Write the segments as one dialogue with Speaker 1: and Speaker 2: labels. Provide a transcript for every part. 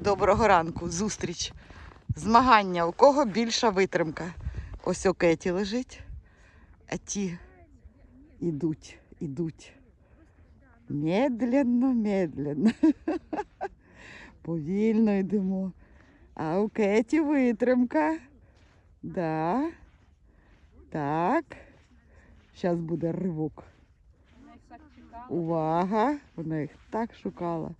Speaker 1: Доброго ранку, зустріч. Змагання, у кого більша витримка. Ось о Кеті лежить, а ті ідуть, ідуть. Медленно, медленно. Повільно йдемо. А у Кеті витримка. Да. Так. Зараз буде ривок. Увага! Вона їх так шукала.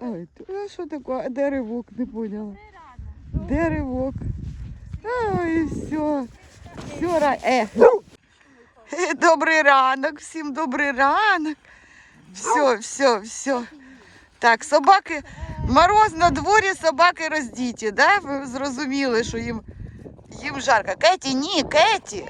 Speaker 1: Ой, а що таке? А Де ривок? Не поняла. Де ривок? Ой, все. Все, ра... е. Е, Добрий ранок, всім добрий ранок. Все, все, все. Так, собаки, мороз на дворі, собаки роздіті, да? Ви зрозуміли, що їм, їм жарко. Кеті, ні, Кеті.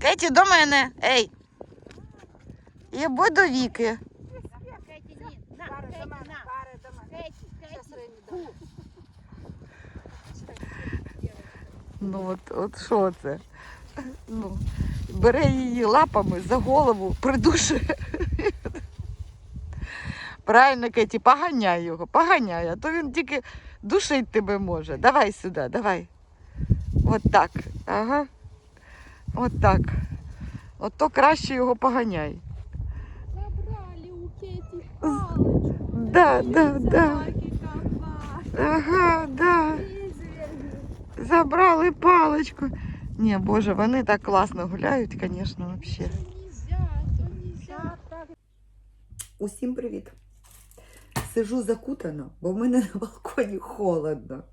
Speaker 1: Кеті, до мене. Ей. Я буду віки.
Speaker 2: Кеті, ні, на, Кеті, на. Кеті, Кеті.
Speaker 1: Ну от, от що це? Ну, бере її лапами за голову, придушує. Правильно, Кеті, поганяй його, поганяй, а то він тільки душить тебе може. Давай сюди, давай. От так. Ага. От так. От то краще його поганяй.
Speaker 3: Забрали у Кети палочку.
Speaker 1: Да, да, да. Ага, да. Забрали паличку. Ні, боже, вони так класно гуляють, звісно, взагалі. Усім привіт! Сижу закутана, бо в мене на балконі холодно.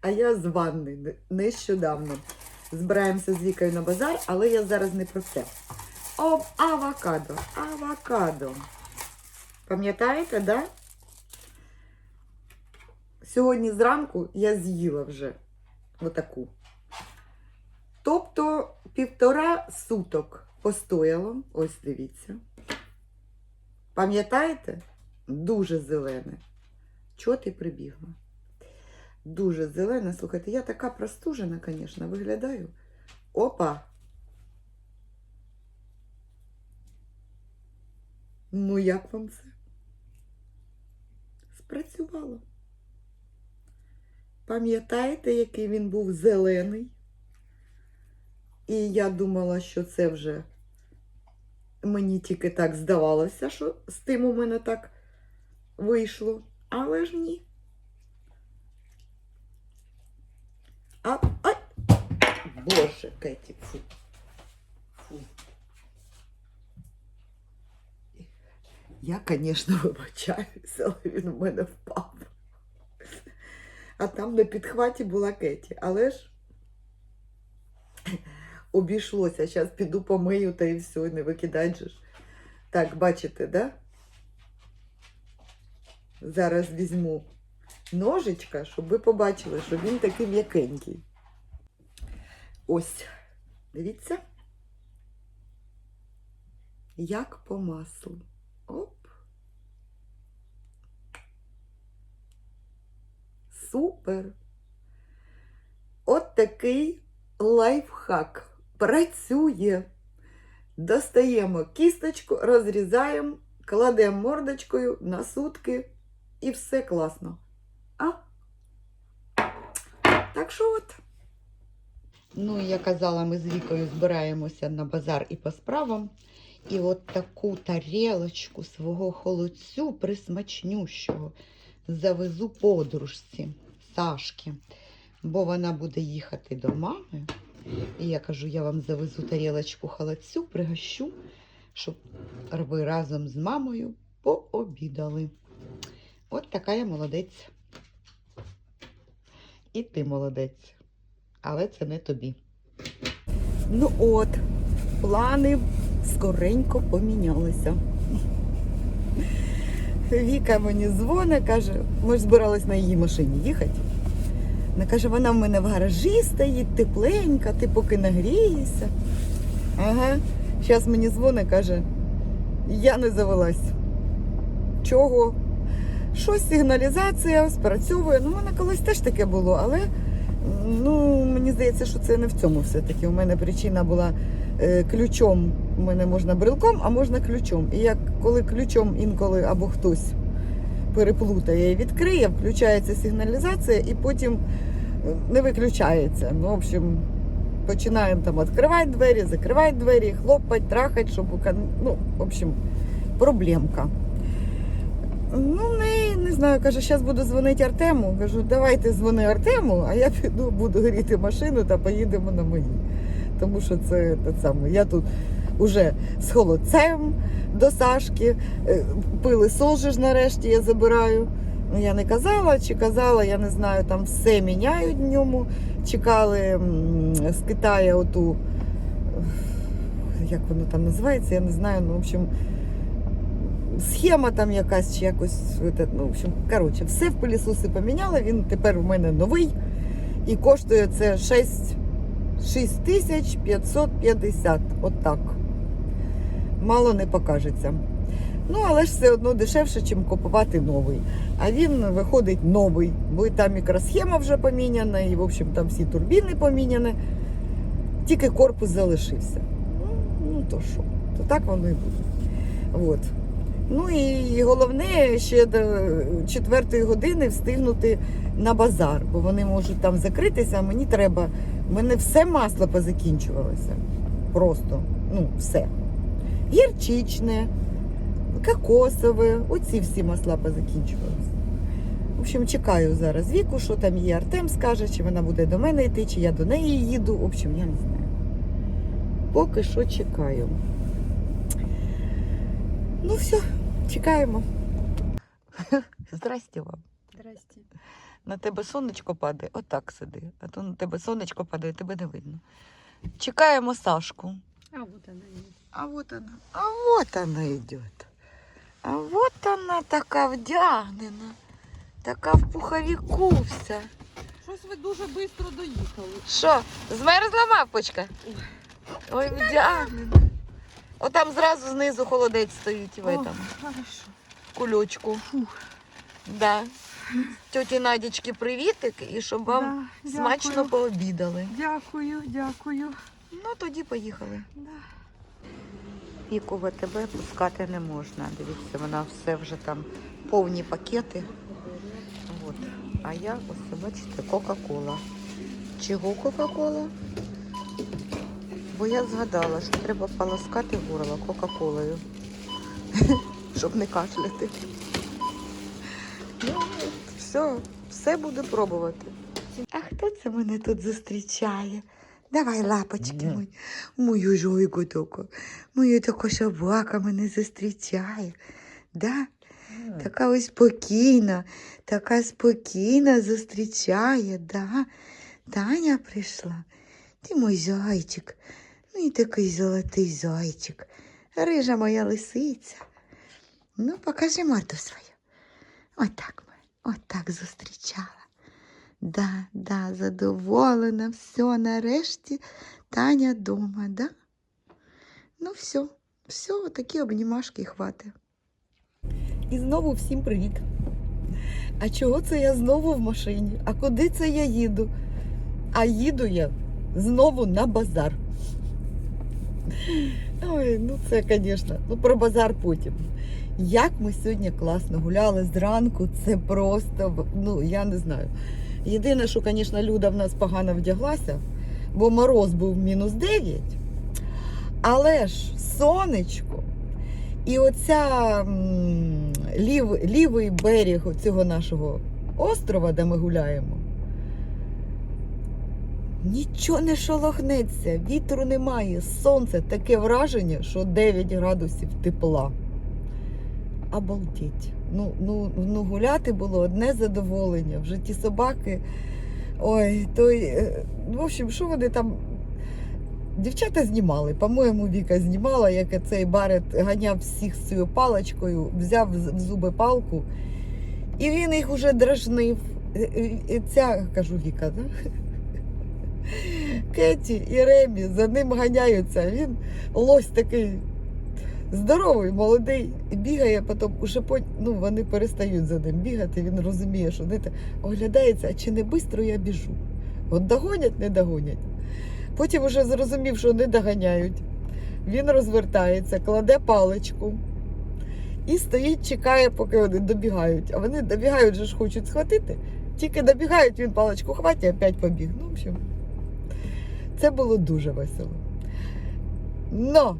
Speaker 1: А я з ванни нещодавно. Збираємося з Вікою на базар, але я зараз не про це. Об авокадо. Авокадо. Пам'ятаєте, да? Сьогодні зранку я з'їла вже отаку. Тобто півтора суток постояло. Ось дивіться. Пам'ятаєте? Дуже зелене. Чого ти прибігла? Дуже зелене. Слухайте, я така простужена, звісно, виглядаю. Опа! Ну, як вам це? Спрацювало. Пам'ятаєте, який він був зелений? І я думала, що це вже Мені тільки так здавалося, що з тим у мене так вийшло, але ж ні. А, ай! Боже, Кеті, фу. Фу. Я, звісно, вибачаюся, але він у мене впав. А там на підхваті була Кеті, але ж обійшлося. Зараз піду помию та і все, не викидать же ж. Так, бачите, да? Зараз візьму ножичка, щоб ви побачили, що він такий м'якенький. Ось, дивіться. Як по маслу. Супер. От такий лайфхак працює. Достаємо кісточку, розрізаємо, кладемо мордочкою на сутки і все класно. А? Так що от. Ну, я казала, ми з Вікою збираємося на базар і по справам. І от таку тарілочку свого холодцю присмачнющого завезу подружці Сашки бо вона буде їхати до мами. І я кажу, я вам завезу тарілочку холодцю, пригощу, щоб ви разом з мамою пообідали. От така я молодець. І ти молодець. Але це не тобі. Ну от, плани скоренько помінялися. Віка мені дзвонить, каже, ми ж збирались на її машині їхати. Вона каже, вона в мене в гаражі стоїть, тепленька, ти поки нагрієшся. Ага. Зараз мені дзвонить, каже, я не завелась. Чого? Щось сигналізація спрацьовує. Ну, в мене колись теж таке було, але ну, мені здається, що це не в цьому все-таки. У мене причина була е, ключом. У мене можна брелком, а можна ключом. І як коли ключом інколи або хтось переплутає і відкриє, включається сигналізація і потім е, не виключається. Ну, в общем, починаємо там відкривати двері, закривати двері, хлопати, трахати, щоб у ну, в общем, проблемка. Ну, не, не знаю, каже, зараз буду дзвонити Артему. Кажу, давайте дзвони Артему, а я піду буду гріти машину та поїдемо на мої. Тому що це те саме. Я тут уже з холодцем до Сашки, е, пилисос же ж нарешті я забираю. Ну, я не казала, чи казала, я не знаю, там все міняють в ньому. Чекали з Китаю оту, як воно там називається, я не знаю. Ну, в общем, схема там якась чи якось. Ну, в общем, коротше, все в пилісоси поміняли. Він тепер у мене новий і коштує це 6, 6550. Отак. Мало не покажеться. Ну, але ж все одно дешевше, ніж купувати новий. А він виходить новий, бо і там мікросхема вже поміняна, і, в общем, там всі турбіни поміняні. Тільки корпус залишився. Ну, ну то що, то так воно і буде. От. Ну і головне ще до четвертої години встигнути на базар, бо вони можуть там закритися, а мені треба. У мене все масло позакінчувалося. Просто, ну, все. Гірчичне, кокосове, оці всі масла позакінчувалися. В общем, чекаю зараз віку, що там є. Артем скаже, чи вона буде до мене йти, чи я до неї їду. В общем, я не знаю. Поки що чекаю. Ну все, чекаємо. Здрасте вам.
Speaker 3: Здрасте.
Speaker 1: На тебе сонечко падає, отак сиди. А то на тебе сонечко падає, тебе не видно. Чекаємо Сашку.
Speaker 3: А вот она и
Speaker 1: А вот она, а вот она идет. А вот она така вдягнена, така в пуховіку вся.
Speaker 3: Щось ви дуже швидко доїхали.
Speaker 1: Що, змерзла мавпочка? Ой, вдягнена. Отам зразу знизу холодець стоїть в этом кульочку. Да. Тьоті Надічки привітик і щоб вам
Speaker 3: Да,
Speaker 1: смачно пообідали.
Speaker 3: Дякую, дякую.
Speaker 1: Ну тоді поїхали.
Speaker 3: Да.
Speaker 1: Віку в АТБ пускати не можна. Дивіться, вона все вже там повні пакети. От. А я ось бачите, Кока-Кола. Чого Кока-Кола? Бо я згадала, що треба полоскати горло Кока-Колою, щоб не кашляти. Ну, все, все буду пробувати. А хто це мене тут зустрічає? Давай, лапочки мої. Мою жойку таку. Моя така собака мене зустрічає. Да? Така ось спокійна, така спокійна зустрічає, да? Таня прийшла. Ти мій зайчик. Ну і такий золотий зайчик. Рижа моя лисиця. Ну, покажи морду свою. Отак ми, отак зустрічала. Да, да, задоволена, все, нарешті Таня дома, да? Ну все, все, такі обнімашки хвати. І знову всім привіт. А чого це я знову в машині? А куди це я їду? А їду я знову на базар. Ой, ну це, звісно, ну про базар потім. Як ми сьогодні класно гуляли зранку, це просто, ну я не знаю. Єдине, що, звісно, Люда в нас погано вдяглася, бо мороз був мінус 9. Але ж сонечко. І оця лів, лівий берег цього нашого острова, де ми гуляємо, нічого не шолохнеться, вітру немає, сонце таке враження, що 9 градусів тепла. Обалдеть. Ну, ну, ну гуляти було одне задоволення. Вже ті собаки. Ой, той. е, В общем, що вони там. Дівчата знімали, по-моєму, Віка знімала, як цей барет ганяв всіх з цією паличкою, взяв в зуби палку, і він їх уже дражнив. Е, е, Ця, кажу Віка, да? Кеті і Ремі за ним ганяються. Він лось такий здоровий, молодий, бігає, потім уже пот... ну, вони перестають за ним бігати. Він розуміє, що те- оглядається, а чи не швидко я біжу. От догонять, не догонять. Потім вже зрозумів, що не доганяють. Він розвертається, кладе паличку і стоїть, чекає, поки вони добігають. А вони добігають, же ж хочуть схватити. Тільки добігають, він паличку хватить опять побіг. Ну, в общем, це було дуже весело. Но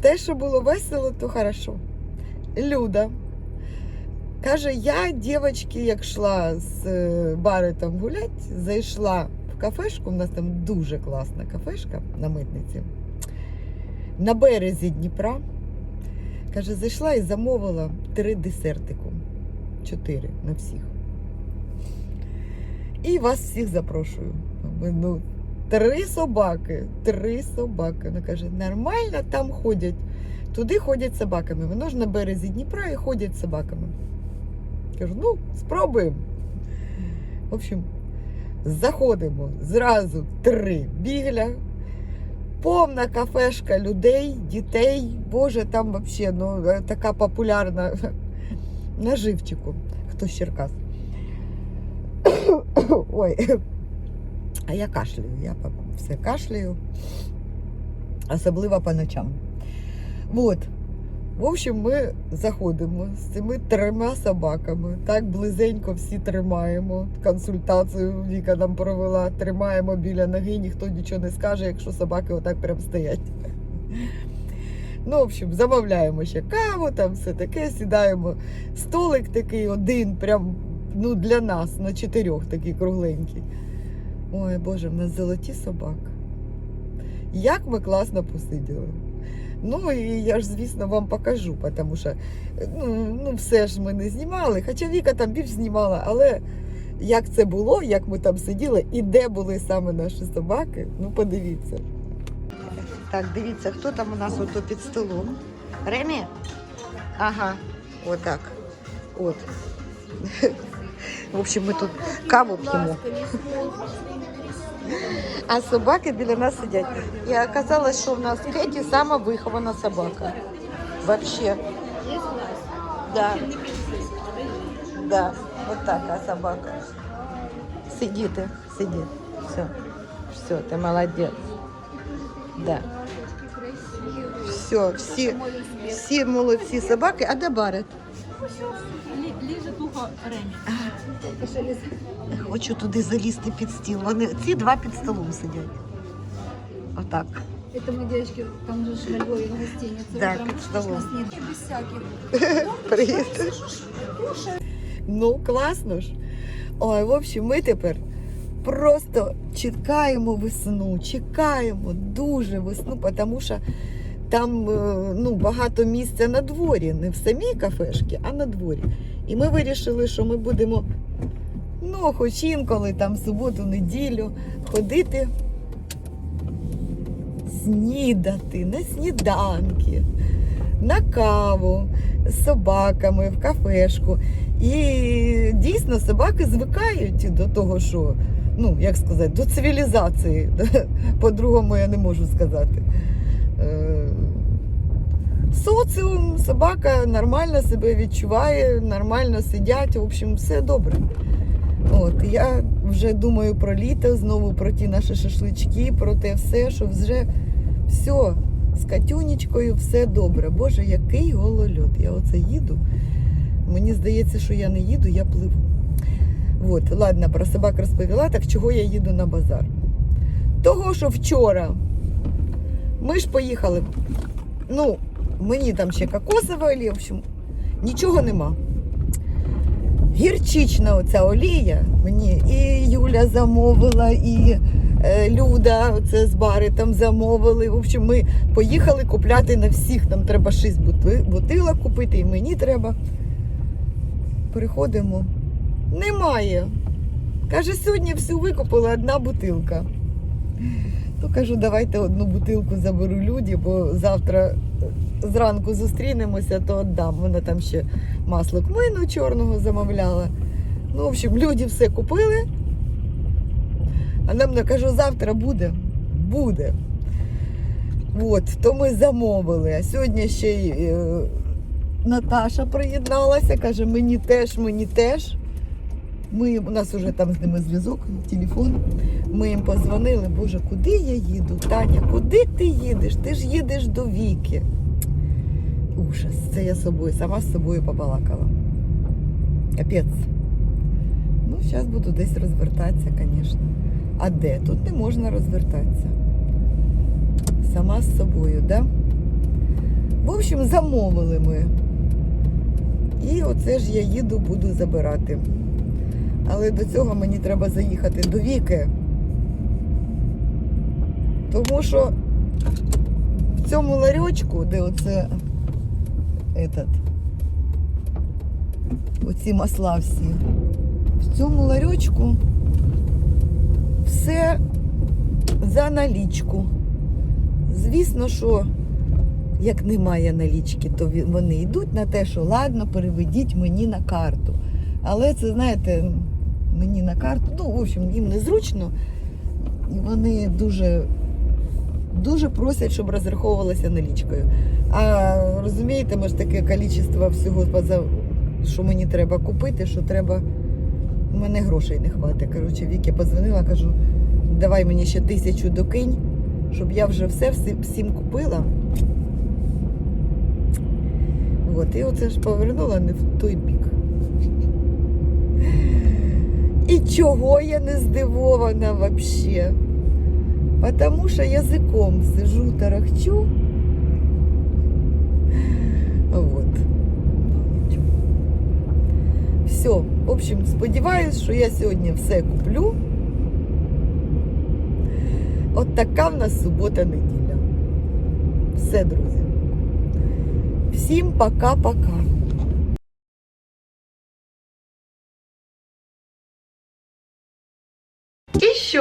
Speaker 1: те, що було весело, то хорошо. Люда каже: я, дівчатки, як йшла з е, Баретом гулять, зайшла в кафешку. У нас там дуже класна кафешка на митниці. На березі Дніпра. Каже, зайшла і замовила три десертику. Чотири на всіх. І вас всіх запрошую. Ну, три собаки, три собаки. Вона каже, нормально там ходять. Туди ходять собаками. Воно ж на березі Дніпра і ходять собаками. Кажу, ну, спробуємо. В общем, заходимо зразу три бігля, повна кафешка людей, дітей. Боже, там взагалі ну, е, така популярна на живчику. Хто з Черкас. Ой. А я кашляю, я все кашляю. Особливо по ночам. Вот. В общем, ми заходимо з цими трьома собаками. Так близенько всі тримаємо. Консультацію Віка нам провела. Тримаємо біля ноги, ніхто нічого не скаже, якщо собаки отак прям стоять. Ну, в общем, замовляємо ще каву, там все таке, сідаємо. Столик такий один, прям ну, для нас, на чотирьох такий кругленький. Ой, Боже, в нас золоті собаки. Як ми класно посиділи. Ну і я ж, звісно, вам покажу, тому що ну, ну, все ж ми не знімали. Хоча Віка там більш знімала, але як це було, як ми там сиділи і де були саме наші собаки, ну подивіться. Так, дивіться, хто там у нас ото під столом. Ремі? Ага, отак. От. В общем, ми тут каву п'ємо. А собаки біля нас сидять. І оказалось, що в нас Кеті сама вихована собака. Вообще. Да. Да. Вот такая собака. Сиди ты, сиди. Все. Все, ты молодец. Да. Все, всі, всі молодці собаки, а де Барет?
Speaker 3: Ліже тухо Ремі.
Speaker 1: Хочу туди залізти під стіл. Вони ці два під столом сидять. Отак.
Speaker 2: Это мы, девочки, там же во Львове в гостинице.
Speaker 1: Да,
Speaker 2: утром
Speaker 1: столом.
Speaker 2: без всяких.
Speaker 1: Привіт. Ну, класно ж. Ой, в общем, ми тепер просто чекаємо весну, чекаємо дуже весну, тому що там е, ну, багато місця на дворі, не в самій кафешці, а на дворі. І ми вирішили, що ми будемо, ну, хоч інколи там суботу, неділю ходити снідати на сніданки, на каву з собаками в кафешку. І дійсно собаки звикають до того, що, ну, як сказати, до цивілізації. По-другому я не можу сказати. Е, Соціум, собака нормально себе відчуває, нормально сидять, в общем, все добре. От, я вже думаю про літо, знову про ті наші шашлички, про те все, що вже все, з Катюнечкою все добре. Боже, який голольот. Я оце їду. Мені здається, що я не їду, я пливу. От, ладно, про собак розповіла, так чого я їду на базар? Того, що вчора ми ж поїхали. Ну, мені там ще кокосова олія, в общем, нічого нема. Гірчична оця олія мені і Юля замовила, і е, Люда оце з бари там замовили. В общем, ми поїхали купляти на всіх. Там треба шість бутилок купити, і мені треба. Приходимо. Немає. Каже, сьогодні всю викупила одна бутилка. То кажу, давайте одну бутилку заберу люді, бо завтра зранку зустрінемося, то віддам. Вона там ще масло кмину чорного замовляла. Ну, в общем, люди все купили. А нам не кажу, завтра буде. Буде. От, то ми замовили. А сьогодні ще й е, Наташа приєдналася, каже, мені теж, мені теж. Ми, у нас вже там з ними зв'язок, телефон. Ми їм позвонили, Боже, куди я їду? Таня, куди ти їдеш? Ти ж їдеш до Віки. Ужас. Це я собою, сама з собою побалакала. Капець. Ну, зараз буду десь розвертатися, звісно. А де? Тут не можна розвертатися. Сама з собою, да? В общем, замовили ми. І оце ж я їду, буду забирати. Але до цього мені треба заїхати до Віки. Тому що в цьому ларьочку, де оце этот, оці масла всі, в цьому ларьочку все за налічку. Звісно, що як немає налічки, то вони йдуть на те, що ладно, переведіть мені на карту. Але це, знаєте, мені на карту, ну, в общем, їм незручно. І вони дуже, дуже просять, щоб розраховувалася налічкою. А розумієте, ми ж таке кількість всього, що мені треба купити, що треба. У мене грошей не хватить. Коротше, Вікі позвонила, кажу, давай мені ще тисячу докинь, щоб я вже все всім купила. От, і оце ж повернула не в той бік. І чого я не здивована вообще? Потому що язиком сижу, тарахчу. Вот. Ну. Все, в общем, сподіваюсь, що я сьогодні все куплю. От така в нас субота-неділя. Все, друзі. Всім пока-пока.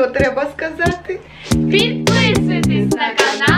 Speaker 1: Треба сказати?
Speaker 4: Підписуйтесь на канал